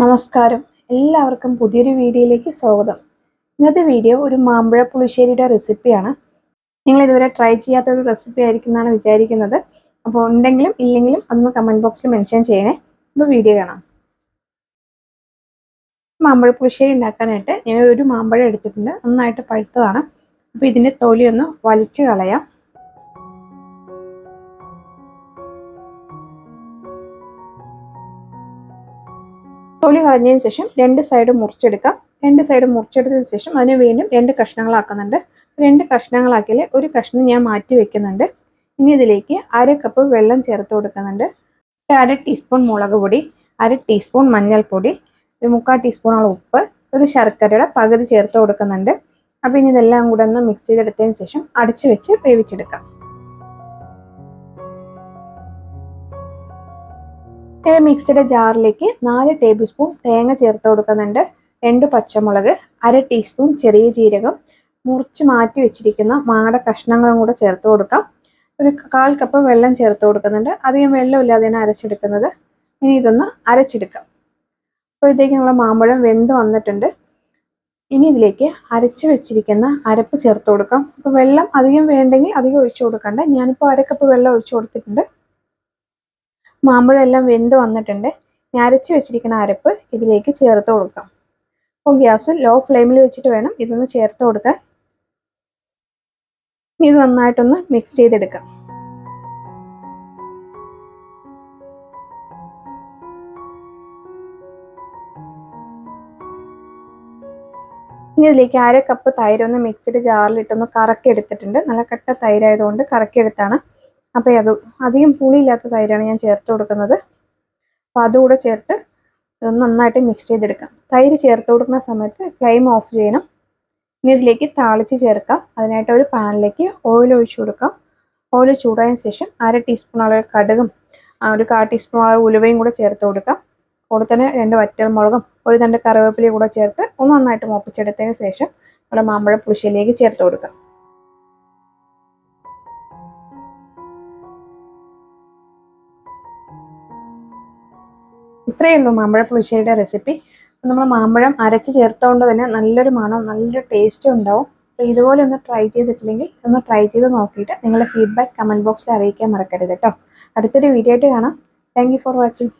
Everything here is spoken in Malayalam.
നമസ്കാരം. എല്ലാവർക്കും പുതിയൊരു വീഡിയോയിലേക്ക് സ്വാഗതം. ഇന്നത്തെ വീഡിയോ ഒരു മാമ്പഴ പുളിശ്ശേരിയുടെ റെസിപ്പിയാണ്. നിങ്ങൾ ഇതുവരെ ട്രൈ ചെയ്യാത്ത ഒരു റെസിപ്പി ആയിരിക്കും എന്നാണ് വിചാരിക്കുന്നത്. അപ്പോൾ ഉണ്ടെങ്കിലും ഇല്ലെങ്കിലും അതൊന്ന് കമന്റ് ബോക്സിൽ മെൻഷൻ ചെയ്യണേ. അപ്പോൾ വീഡിയോ കാണാം. മാമ്പഴ പുളിശ്ശേരി ഉണ്ടാക്കാനായിട്ട് ഞാൻ ഒരു മാമ്പഴം എടുത്തിട്ടുണ്ട്. നന്നായിട്ട് പഴുത്തതാണ്. അപ്പോൾ ഇതിന്റെ തൊലിയൊന്ന് വലിച്ചു കളയാം. തൊലി കളഞ്ഞതിന് ശേഷം രണ്ട് സൈഡ് മുറിച്ചെടുക്കാം. രണ്ട് സൈഡ് മുറിച്ചെടുത്തതിന് ശേഷം അതിനെ വീണ്ടും രണ്ട് കഷ്ണങ്ങളാക്കുന്നുണ്ട്. രണ്ട് കഷ്ണങ്ങളാക്കിയാൽ ഒരു കഷ്ണം ഞാൻ മാറ്റി വെക്കുന്നുണ്ട്. ഇനി ഇതിലേക്ക് അര കപ്പ് വെള്ളം ചേർത്ത് കൊടുക്കുന്നുണ്ട്. അര ടീസ്പൂൺ മുളക് പൊടി അര ടീസ്പൂൺ മഞ്ഞൾപ്പൊടി ഒരു മുക്കാൽ ടീസ്പൂണോളം ഉപ്പ് ഒരു ശർക്കരയുടെ പകുതി ചേർത്ത് കൊടുക്കുന്നുണ്ട്. അപ്പോൾ ഇനി ഇതെല്ലാം കൂടെ ഒന്ന് മിക്സ് ചെയ്തെടുത്തതിന് ശേഷം അടച്ചു വെച്ച് വേവിച്ചെടുക്കാം. ഇനി മിക്സിയുടെ ജാറിലേക്ക് നാല് ടേബിൾ സ്പൂൺ തേങ്ങ ചേർത്ത് കൊടുക്കുന്നുണ്ട്. രണ്ട് പച്ചമുളക് അര ടീസ്പൂൺ ചെറിയ ജീരകം മുറിച്ച് മാറ്റി വെച്ചിരിക്കുന്ന മാട കഷ്ണങ്ങളും കൂടെ ചേർത്ത് കൊടുക്കാം. ഒരു കാൽ കപ്പ് വെള്ളം ചേർത്ത് കൊടുക്കുന്നുണ്ട്. അധികം വെള്ളമില്ലാതെയാണ് അരച്ചെടുക്കുന്നത്. ഇനി ഇതൊന്ന് അരച്ചെടുക്കാം. അപ്പോഴത്തേക്ക് നമ്മൾ മാമ്പഴം വെന്ത് വന്നിട്ടുണ്ട്. ഇനി ഇതിലേക്ക് അരച്ച് വെച്ചിരിക്കുന്ന അരപ്പ് ചേർത്ത് കൊടുക്കാം. അപ്പോൾ വെള്ളം അധികം വേണ്ടെങ്കിൽ അധികം ഒഴിച്ചു കൊടുക്കണ്ട. ഞാനിപ്പോൾ അരക്കപ്പ് വെള്ളം ഒഴിച്ചു കൊടുത്തിട്ടുണ്ട്. മാമ്പഴം എല്ലാം വെന്ത് വന്നിട്ടുണ്ട്. ഞാൻ അരച്ച് വെച്ചിരിക്കുന്ന അരപ്പ് ഇതിലേക്ക് ചേർത്ത് കൊടുക്കാം. അപ്പോൾ ഗ്യാസ് ലോ ഫ്ലെയിമിൽ വെച്ചിട്ട് വേണം ഇതൊന്ന് ചേർത്ത് കൊടുക്കാൻ. ഇത് നന്നായിട്ടൊന്ന് മിക്സ് ചെയ്തെടുക്കാം. ഇനി ഇതിലേക്ക് അര കപ്പ് തൈരൊന്ന് മിക്സിയുടെ ജാറിലിട്ടൊന്ന് കറക്കി എടുത്തിട്ടുണ്ട് നല്ല കട്ട തൈരായതുകൊണ്ട് കറക്കി എടുത്താണ് അപ്പോൾ അത് അധികം പുളിയില്ലാത്ത തൈരാണ് ഞാൻ ചേർത്ത് കൊടുക്കുന്നത്. അപ്പോൾ അതുകൂടെ ചേർത്ത് നന്നായിട്ട് മിക്സ് ചെയ്തെടുക്കാം. തൈര് ചേർത്ത് കൊടുക്കുന്ന സമയത്ത് ഫ്ലെയിം ഓഫ് ചെയ്യണം. ഇനി ഇതിലേക്ക് താളിച്ച് ചേർക്കാം. അതിനായിട്ട് ഒരു പാനിലേക്ക് ഓയിൽ ഒഴിച്ചു കൊടുക്കാം. ഓയിൽ ചൂടായ ശേഷം അര ടീസ്പൂൺ അളവ് കടുകും ഒരു കാ ടീസ്പൂൺ അളവ് ഉലുവയും കൂടെ ചേർത്ത് കൊടുക്കാം. കൂടെ തന്നെ രണ്ട് വറ്റൽ മുളകും ഒരു രണ്ട് കറിവേപ്പിലയും കൂടെ ചേർത്ത് ഒന്ന് നന്നായിട്ട് മുപ്പിച്ചെടുത്തതിന് ശേഷം നമ്മുടെ മാമ്പഴ പുളിശ്ശേരിയിലേക്ക് ചേർത്ത് കൊടുക്കാം. ഇത്രയേ ഉള്ളൂ മാമ്പഴ പുളിശ്ശേരിയുടെ റെസിപ്പി നമ്മൾ മാമ്പഴം അരച്ച് ചേർത്തുകൊണ്ട് തന്നെ നല്ലൊരു മണം നല്ലൊരു ടേസ്റ്റും ഉണ്ടാവും. അപ്പോൾ ഇതുപോലെ ഒന്ന് ട്രൈ ചെയ്തിട്ടില്ലെങ്കിൽ ഒന്ന് ട്രൈ ചെയ്ത് നോക്കിയിട്ട് നിങ്ങളുടെ ഫീഡ്ബാക്ക് കമന്റ് ബോക്സിൽ അറിയിക്കാൻ മറക്കരുത് കേട്ടോ. അടുത്തൊരു വീഡിയോ ആയിട്ട് കാണാം. Thank for watching